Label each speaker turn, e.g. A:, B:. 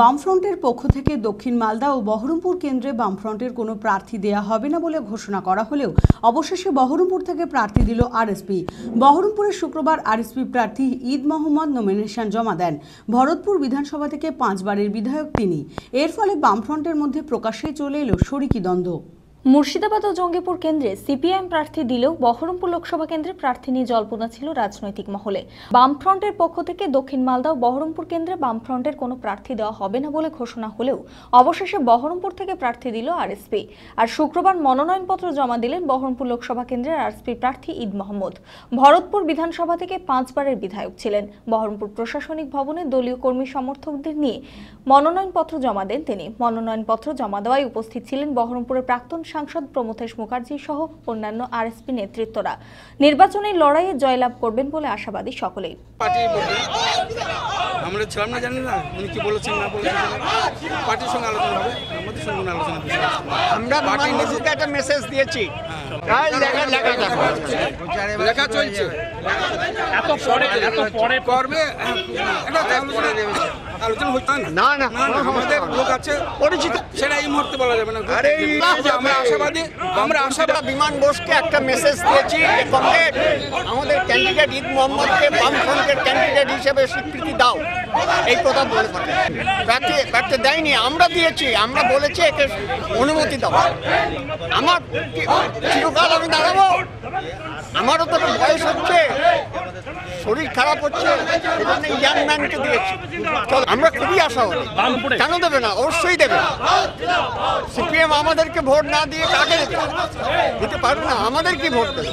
A: বামফ্রন্টের পক্ষ থেকে দক্ষিণ মালদা ও বহরমপুর কেন্দ্রে বামফ্রন্টের কোনো প্রার্থী দেয়া হবে না বলে ঘোষণা করা হলেও অবশেষে বহরমপুর থেকে প্রার্থী দিল আরএসপি। বহরমপুরে শুক্রবার আরএসপি প্রার্থী ঈদ মোহাম্মদ নমিনেশন জমা দেন। ভরতপুর বিধানসভা থেকে পাঁচবারের বিধায়ক তিনি। এর ফলে বামফ্রন্টের মধ্যে প্রকাশ্যে চলে এলো শরিকি দ্বন্দ্ব।
B: মুর্শিদাবাদ ও জঙ্গিপুর কেন্দ্রে সিপিআইএম প্রার্থী দিলেও বহরমপুর লোকসভা কেন্দ্রে প্রার্থী নিয়ে জল্পনা ছিল রাজনৈতিক মহলে। বামফ্রন্টের পক্ষ থেকে দক্ষিণ মালদা ও বহরমপুর কেন্দ্রে বামফ্রন্টের কোনো প্রার্থী দেওয়া হবে না বলে ঘোষণা হলেও অবশেষে বহরমপুর থেকে প্রার্থী দিল আরএসপি। আর শুক্রবার মনোনয়নপত্র জমা দিলেন বহরমপুর লোকসভা কেন্দ্রের আরএসপি প্রার্থী ঈদ মোহাম্মদ। ভরতপুর বিধানসভা থেকে পাঁচবারের বিধায়ক ছিলেন। বহরমপুর প্রশাসনিক ভবনে দলীয় কর্মী সমর্থকদের নিয়ে মনোনয়নপত্র জমা দেন তিনি। মনোনয়নপত্র জমা দেওয়ায় উপস্থিত ছিলেন বহরমপুরের প্রাক্তন সাংসদ প্রমথেশ মুখার্জি সহ অন্যান্য আরএসপি নেতৃত্বরা। নির্বাচনের লড়াইয়ে জয়লাভ করবেন বলে আশাবাদী সকলেই।
C: আমরা ছিলাম না জানি না? উনি কি বলেছেন না বলেছেন? পার্টির সঙ্গে আলোচনা হবে? আমাদের সঙ্গে কোনো আলোচনা
D: আমরা একটা মেসেজ দিয়েছি।
C: হ্যাঁ।
D: লেখা লেখা দেখো
C: লেখা চলছে। এত পরে এত পরে করবে হ্যাঁ, আলোচনা হচ্ছে
D: না, না,
C: আমাদের লোক আছে।
D: পরিচিত।
C: সেটা এই মুহূর্তে বলা যাবে না।
D: আরে
C: আমরা আশাবাদী আমরা আশাবাদী।
D: বিমান বোসকে একটা মেসেজ দিয়েছি কমরেড আমাদের ক্যান্ডিডেট ঈদ মোহাম্মদকে বামফ্রন্টের ক্যান্ডিডেট হিসেবে স্বীকৃতি দাও। এই কথা বলে প্রার্থী প্রার্থী দেয়নি আমরা দিয়েছি আমরা বলেছি একে অনুমতি দাও। আমার চিরকাল আমি দাঁড়াবো? আমারও তো বয়স হচ্ছে। শরীর খারাপ হচ্ছে আমরা খুবই আশাবাদী। কেন দেবে না? অবশ্যই দেবে। সিপিএম আমাদেরকে ভোট না দিয়ে কাকে দিতে পারবে না, আমাদের কি ভোট দেবে?